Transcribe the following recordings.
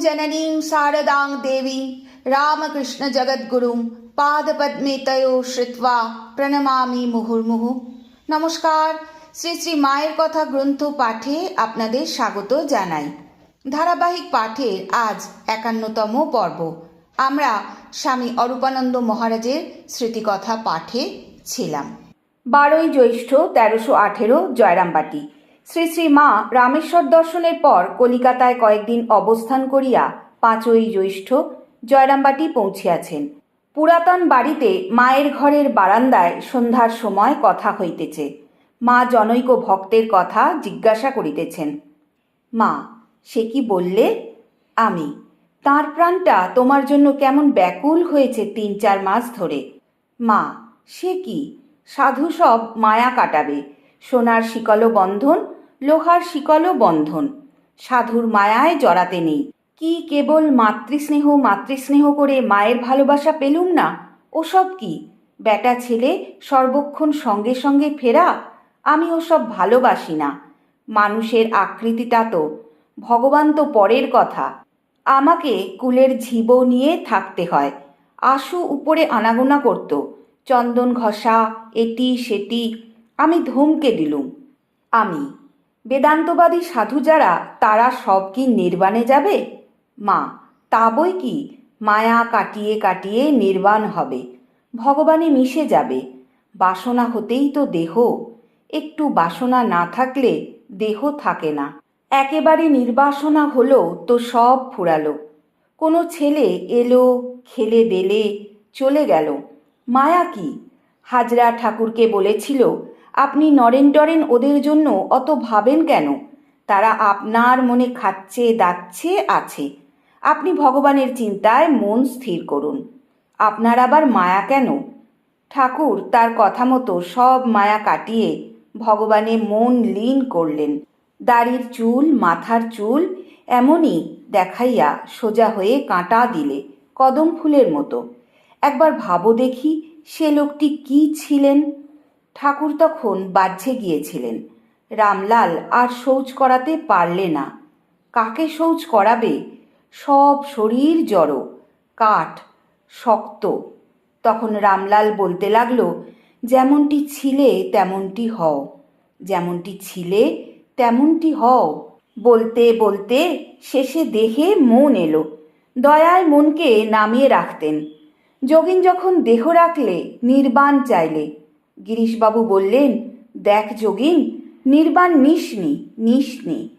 जननीं शारदां देवी রামকৃষ্ণজগদ্গুরুং পাদপদ্মে তয়ো শ্রুত্বা প্রণমামি মুহুর্মুহু নমস্কার শ্রী শ্রী মায়ের কথা গ্রন্থ পাঠে আপনাদের স্বাগত জানাই ধারাবাহিক পাঠের আজ একান্নতম পর্ব আমরা স্বামী অরূপানন্দ মহারাজের স্মৃতিকথা পাঠে ছিলাম বারোই জ্যৈষ্ঠ তেরোশো আঠেরো জয়রামবাটি শ্রী শ্রী মা রামেশ্বর দর্শনের পর কলিকাতায় কয়েকদিন অবস্থান করিয়া পাঁচই জ্যৈষ্ঠ জয়রামবাটি পৌঁছিয়াছেন। পুরাতন বাড়িতে মায়ের ঘরের বারান্দায় সন্ধ্যার সময় কথা হইতেছে। মা জনৈক ভক্তের কথা জিজ্ঞাসা করিতেছেন, মা, সে কি বললে? আমি। তার প্রাণটা তোমার জন্য কেমন ব্যাকুল হয়েছে তিন চার মাস ধরে। মা, সে কি? সাধু সব মায়া কাটাবে। সোনার শিকলও বন্ধন লোহার শিকলও বন্ধন। সাধুর মায়ায় জড়াতে নেই। কি কেবল মাতৃস্নেহ মাতৃস্নেহ করে মায়ের ভালোবাসা পেলুম না? ওসব কি? বেটা ছেলে সর্বক্ষণ সঙ্গে সঙ্গে ফেরা? আমি ওসব ভালোবাসি না। মানুষের আকৃতিটা তো। ভগবান তো পরের কথা। আমাকে কুলের ঝিবো নিয়ে থাকতে হয়। আশু উপরে আনাগোনা করত। চন্দন ঘষা, এটি, সেটি আমি ধমকে দিলুম। আমি বেদান্তবাদী সাধু যারা, তারা সব কি নির্বাণে যাবে? মা, তা বই কি? মায়া কাটিয়ে কাটিয়ে নির্বাণ হবে। ভগবানে মিশে যাবে। বাসনা হতেই তো দেহ। একটু বাসনা না থাকলে দেহ থাকে না। একেবারে নির্বাসনা হলো তো সব ফুরালো। কোনো ছেলে এলো, খেলে দেলে, চলে গেল। মায়া কি? হাজরা ঠাকুরকে বলেছিল আপনি নরেন টরেন ওদের জন্য অত ভাবেন কেন? তারা আপনার মনে খাচ্ছে, দাচ্ছে, আছে। আপনি ভগবানের চিন্তায় মন স্থির করুন। আপনার আবার মায়া কেন? ঠাকুর তার কথা মতো সব মায়া কাটিয়ে ভগবানে মন লীন করলেন। দাড়ির চুল, মাথার চুল এমনই দেখাইয়া সোজা হয়ে কাঁটা দিলে কদম ফুলের মতো। একবার ভাবো দেখি সে লোকটি কি ছিলেন? ঠাকুর তখন বাহ্যে গিয়েছিলেন। রামলাল আর শৌচ করাতে পারলে না। কাকে শৌচ করাবে? সব শরীর জড়ো, কাঠ শক্ত। তখন রামলাল বলতে লাগল, যেমনটি ছিলে তেমনটি হও, যেমনটি ছিলে তেমনটি হও। বলতে বলতে শেষে দেহে মন এলো। দয়ায় মনকে নামিয়ে রাখতেন। যোগিন যখন দেহ রাখলে, নির্বাণ চাইলে গিরিশবাবু বললেন, দেখ যোগিন, নির্বাণ নিসনি নিসনি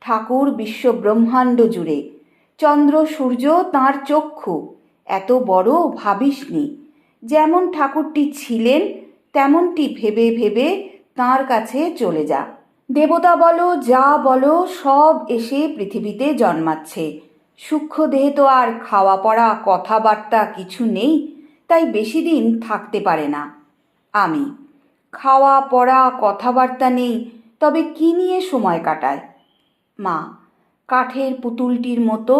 ঠাকুর বিশ্ব ব্রহ্মাণ্ড জুড়ে। চন্দ্র সূর্য তাঁর চক্ষু। এত বড় ভাবিসনি। যেমন ঠাকুরটি ছিলেন, তেমনটি ভেবে ভেবে তাঁর কাছে চলে যা। দেবতা বলো, যা বলো, সব এসে পৃথিবীতে জন্মাচ্ছে। সূক্ষ্ম দেহে তো আর খাওয়া পড়া কথাবার্তা কিছু নেই, তাই বেশি দিন থাকতে পারে না। আমি। খাওয়া, পড়া, কথাবার্তা নেই, তবে কি নিয়ে সময় কাটায়? মা, কাঠের পুতুলটির মতো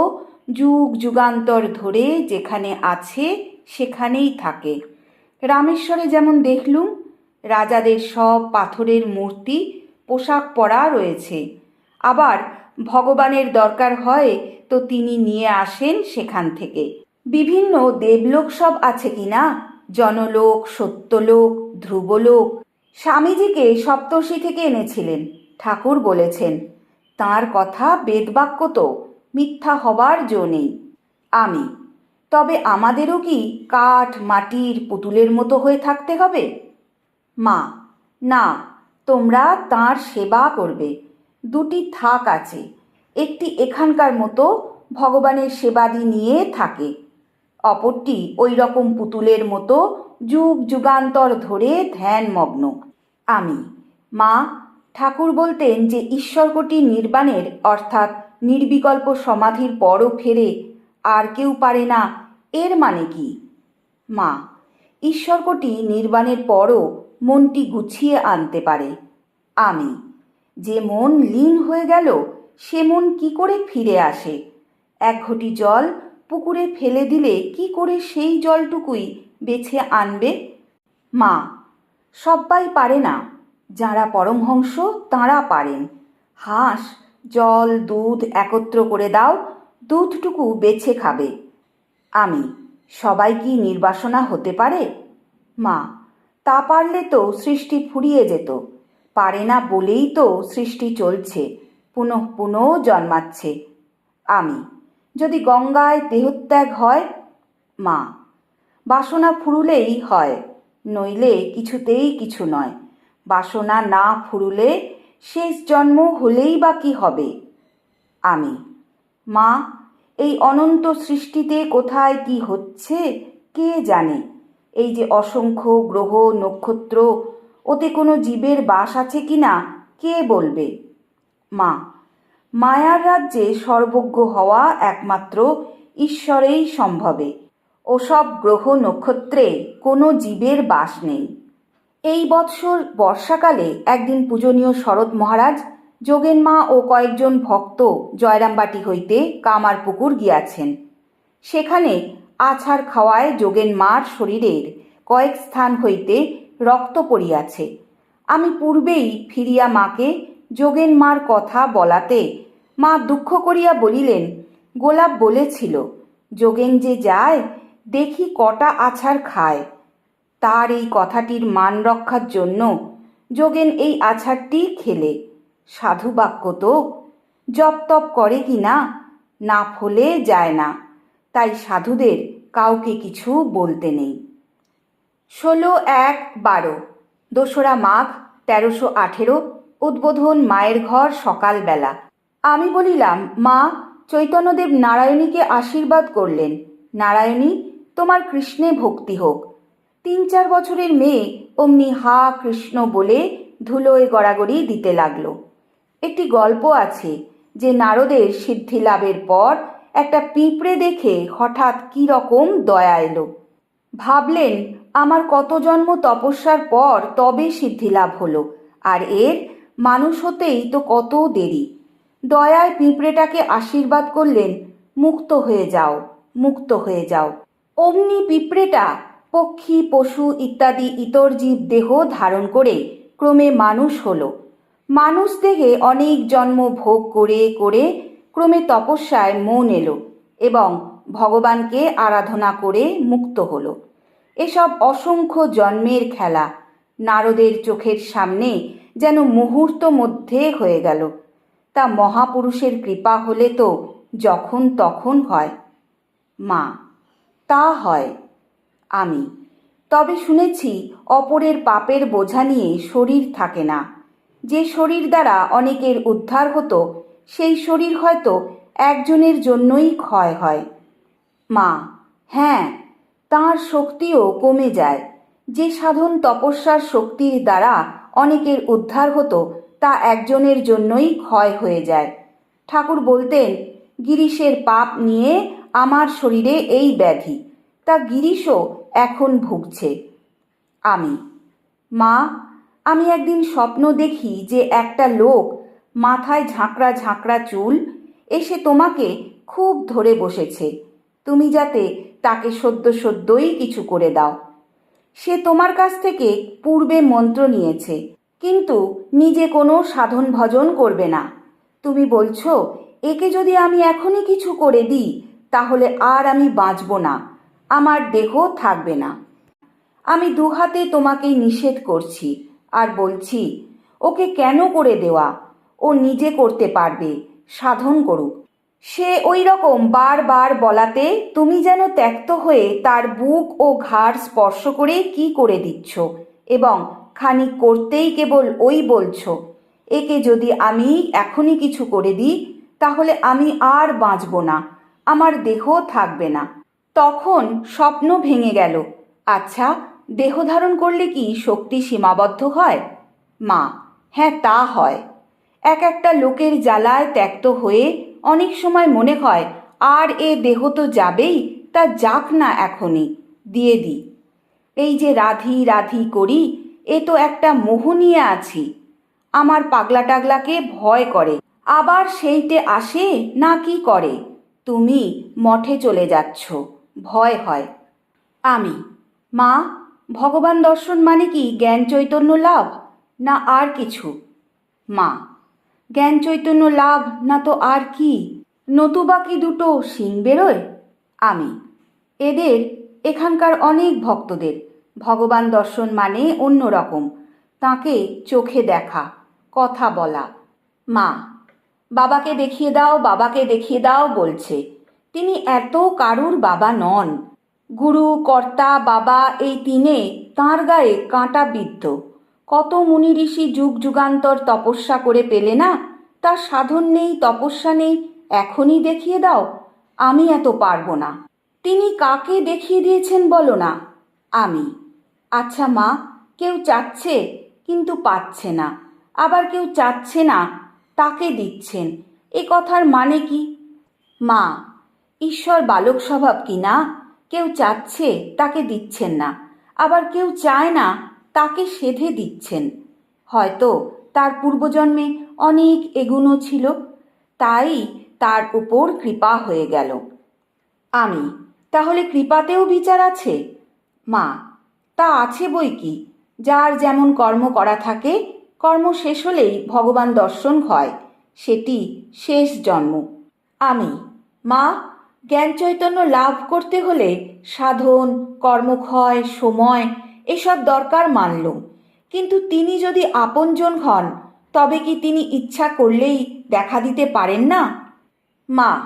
যুগ যুগান্তর ধরে যেখানে আছে, সেখানেই থাকে। রামেশ্বরে যেমন দেখলুম, রাজাদের সব পাথরের মূর্তি, পোশাক পরা রয়েছে। আবার ভগবানের দরকার হয় তো তিনি নিয়ে আসেন সেখান থেকে। বিভিন্ন দেবলোক সব আছে কি না? জনলোক, সত্যলোক, ধ্রুবলোক। স্বামীজিকে সপ্তর্ষি থেকে এনেছিলেন। ঠাকুর বলেছেন, তার কথা বেদবাক্য তো, মিথ্যা হবার জো নেই। আমি, তবে আমাদেরও কি কাঠ, মাটির পুতুলের মতো হয়ে থাকতে হবে? মা, না, তোমরা তার সেবা করবে। দুটি থাক আছে। একটি এখানকার মতো ভগবানের সেবাদি নিয়ে থাকে। অপরটি ওই রকম পুতুলের মতো যুগ যুগান্তর ধরে ধ্যানমগ্ন। আমি। মা, ঠাকুর বলতেন যে ঈশ্বরকটি নির্বাণের অর্থাৎ নির্বিকল্প সমাধির পরও ফেরে আর কেউ পারে না, এর মানে কি? মা, ঈশ্বরকটি নির্বাণের পরও মনটি গুছিয়ে আনতে পারে। আমি। যে মন লীন হয়ে গেল, সে মন কি করে ফিরে আসে? এক ঘটি জল পুকুরে ফেলে দিলে কি করে সেই জলটুকুই বেছে আনবে? মা, সব্বাই পারে না। যাঁরা পরমহংস, তাঁরা পারেন। হাঁস, জল, দুধ একত্র করে দাও, দুধটুকু বেছে খাবে। আমি, সবাই কি নির্বাসনা হতে পারে? মা, তা পারলে তো সৃষ্টি ফুরিয়ে যেত। পারে না বলেই তো সৃষ্টি চলছে, পুনঃ পুনঃ জন্মাচ্ছে। আমি যদি গঙ্গায় দেহত্যাগ হয়, মা, বাসনা ফুরুলেই হয়, নইলে কিছুতেই কিছু নয়। বাসনা না ফুরুলে শেষ জন্ম হলেই বা কি হবে? আমি, মা, এই অনন্ত সৃষ্টিতে কোথায় কি হচ্ছে কে জানে? এই যে অসংখ্য গ্রহ, নক্ষত্র, ওতে কোনো জীবের বাস আছে কি না কে বলবে? মা মায়ার রাজ্যে সর্বজ্ঞ হওয়া একমাত্র ঈশ্বরেই সম্ভবে। ওসব গ্রহ নক্ষত্রে কোনো জীবের বাস নেই। এই বৎসর বর্ষাকালে একদিন পূজনীয় শরৎ মহারাজ, যোগেন মা ও কয়েকজন ভক্ত জয়রামবাটি হইতে কামারপুকুর গিয়াছেন। সেখানে আছাড় খাওয়ায় যোগেন মার শরীরের কয়েক স্থান হইতে রক্ত পড়িয়াছে। আমি পূর্বেই ফিরিয়া মাকে যোগেন মার কথা বলাতে মা দুঃখ করিয়া বলিলেন, গোলাপ বলেছিল, যোগেন যে যায়, দেখি কটা আছাড় খায়। তার এই কথাটির মান রক্ষার জন্য যোগেন এই আছাড়টি খেলে। সাধু বাক্য তো, জপ তপ করে কি না না ফলে যায় না। তাই সাধুদের কাউকে কিছু বলতে নেই। ষোলো এক বারো, দোসরা মাঘ তেরোশো আঠেরো, উদ্বোধন মায়ের ঘর সকালবেলা। আমি বলিলাম, মা, চৈতন্যদেব নারায়ণীকে আশীর্বাদ করলেন। নারায়ণী, তোমার কৃষ্ণে ভক্তি হোক। তিন চার বছরের মেয়ে অমনি হা কৃষ্ণ বলে ধুলোয় গড়াগড়ি দিতে লাগল। একটি গল্প আছে যে নারদের সিদ্ধি লাভের পর একটা পিঁপড়ে দেখে হঠাৎ কী রকম দয়া এলো। ভাবলেন, আমার কত জন্ম তপস্যার পর তবে সিদ্ধি লাভ হলো, আর এর মানুষ হতেই তো কত দেরি। দয়ায় পিঁপড়েটাকে আশীর্বাদ করলেন, মুক্ত হয়ে যাও, মুক্ত হয়ে যাও। অমনি পিঁপড়েটা পক্ষী, পশু ইত্যাদি ইতর জীব দেহ ধারণ করে ক্রমে মানুষ হলো। মানুষ দেহে অনেক জন্ম ভোগ করে করে ক্রমে তপস্যায় মন এলো এবং ভগবানকে আরাধনা করে মুক্ত হলো। এসব অসংখ্য জন্মের খেলা নারদের চোখের সামনে যেন মুহূর্ত মধ্যে হয়ে গেল। তা মহাপুরুষের কৃপা হলে তো যখন তখন হয়। মা, তা হয়। আমি, তবে শুনেছি অপরের পাপের বোঝা নিয়ে শরীর থাকে না। যে শরীর দ্বারা অনেকের উদ্ধার হতো, সেই শরীর হয়তো একজনের জন্যই ক্ষয় হয়। মা হ্যাঁ তাঁর শক্তিও কমে যায়। যে সাধন তপস্যার শক্তির দ্বারা অনেকের উদ্ধার হতো তা একজনের জন্যই ক্ষয় হয়ে যায়। ঠাকুর বলতেন, গিরিশের পাপ নিয়ে আমার শরীরে এই ব্যাধি, তা গিরিশও এখন ভুগছে। আমি, মা, আমি একদিন স্বপ্ন দেখি যে একটা লোক মাথায় ঝাঁকড়া ঝাঁকড়া চুল এসে তোমাকে খুব ধরে বসেছে। তুমি যাতে তাকে সদ্য সদ্যই কিছু করে দাও। সে তোমার কাছ থেকে পূর্বে মন্ত্র নিয়েছে। কিন্তু নিজে কোনো সাধন ভজন করবে না। তুমি বলছো, একে যদি আমি এখনই কিছু করে দিই, তাহলে আর আমি বাঁচব না, আমার দেহ থাকবে না। আমি দুহাতে তোমাকে নিষেধ করছি আর বলছি, ওকে কেন করে দেওয়া? ও নিজে করতে পারবে, সাধন করুক। সে ওই রকম বারবার বলাতে তুমি যেন ত্যক্ত হয়ে তার বুক ও ঘাড় স্পর্শ করে কি করে দিচ্ছ এবং খানিক করতেই কেবল ওই বলছো, একে যদি আমি এখনই কিছু করে দিই, তাহলে আমি আর বাঁচব না, আমার দেহ থাকবে না। তখন স্বপ্ন ভেঙে গেল। আচ্ছা দেহ ধারণ করলে কি শক্তি সীমাবদ্ধ হয়? মা হ্যাঁ তা হয়। এক একটা লোকের জ্বালায় ত্যক্ত হয়ে অনেক সময় মনে হয়, আর এ দেহ তো যাবেই, তা যাক না এখনই, দিয়ে দিই। এই যে রাধি রাধি করি এ তো একটা মোহ নিয়ে আছি। আমার পাগলা টাগলাকে ভয় করে। আবার সেইটে আসে না কি করে? তুমি মঠে চলে যাচ্ছ। ভয় হয়। আমি। মা, ভগবান দর্শন মানে কি? জ্ঞান চৈতন্য লাভ? না আর কিছু? মা, জ্ঞান চৈতন্য লাভ না তো আর কি? নতুবা কি দুটো শিং বেরোয়? আমি। এদের, এখানকার অনেক ভক্তদের। ভগবান দর্শন মানে অন্য রকম তাকে চোখে দেখা, কথা বলা। মা, বাবাকে দেখিয়ে দাও, বাবাকে দেখিয়ে দাও বলছে। তিনি এত কারুর বাবা নন। গুরু, কর্তা, বাবা এই তিনে তাঁর গায়ে কাঁটা বিদ্ধ। কত মুনি ঋষি যুগ যুগান্তর তপস্যা করে পেলে না? তার সাধন নেই, তপস্যা নেই, এখনই দেখিয়ে দাও। আমি এত পারব না। তিনি কাকে দেখিয়ে দিয়েছেন বলো না? আমি। আচ্ছা মা, কেউ চাচ্ছে কিন্তু পাচ্ছে না। আবার কেউ চাচ্ছে না, তাকে দিচ্ছেন। এ কথার মানে কি? মা, ঈশ্বর বালক স্বভাব কি না? কেউ চাচ্ছে, তাকে দিচ্ছেন না। আবার কেউ চায় না, তাকে সেধে দিচ্ছেন। হয়তো তার পূর্বজন্মে অনেক এগুনো ছিল, তাই তার উপর কৃপা হয়ে গেল। আমি, তাহলে কৃপাতেও বিচার আছে? মা তা আছে বই কি? যার যেমন কর্ম করা থাকে, কর্ম শেষ হলেই ভগবান দর্শন হয়, সেটি শেষ জন্ম। আমি। মা, জ্ঞান চৈতন্য লাভ করতে হলে সাধন, কর্মক্ষয়, সময় এসব দরকার মানলুম। কিন্তু তিনি যদি আপনজন হন, তবে কি তিনি ইচ্ছা করলেই দেখা দিতে পারেন না? মা,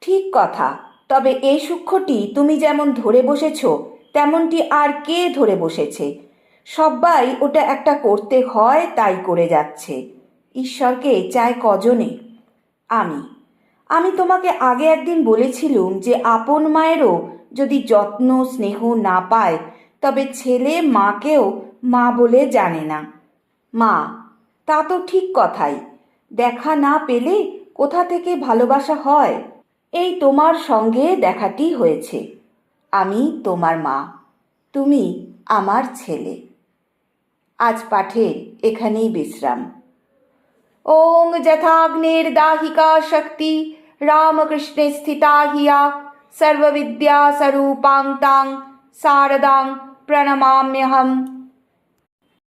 ঠিক কথা। তবে এই সূক্ষ্মটি তুমি যেমন ধরে বসেছ তেমনটি আর কে ধরে বসেছে? সবাই ওটা একটা করতে হয়, তাই করে যাচ্ছে। ঈশ্বরকে চায় কজনে? আমি। আমি তোমাকে আগে একদিন বলেছিলুম যে আপন মায়েরও যদি যত্ন, স্নেহ না পায়, তবে ছেলে মাকেও মা বলে জানে না। মা, তা তো ঠিক কথাই। দেখা না পেলে কোথা থেকে ভালোবাসা হয়? এই তোমার সঙ্গে দেখাটি হয়েছে। আমি তোমার মা, তুমি আমার ছেলে। আজ পাঠের এখানেই বিশ্রাম। ওং যথাগ্নির্দাহিকা শক্তি, রামকৃষ্ণে স্থিতা হিয়া সর্ববিদ্যা স্বরূপাং তাং শারদাং প্রণমাম্যহম।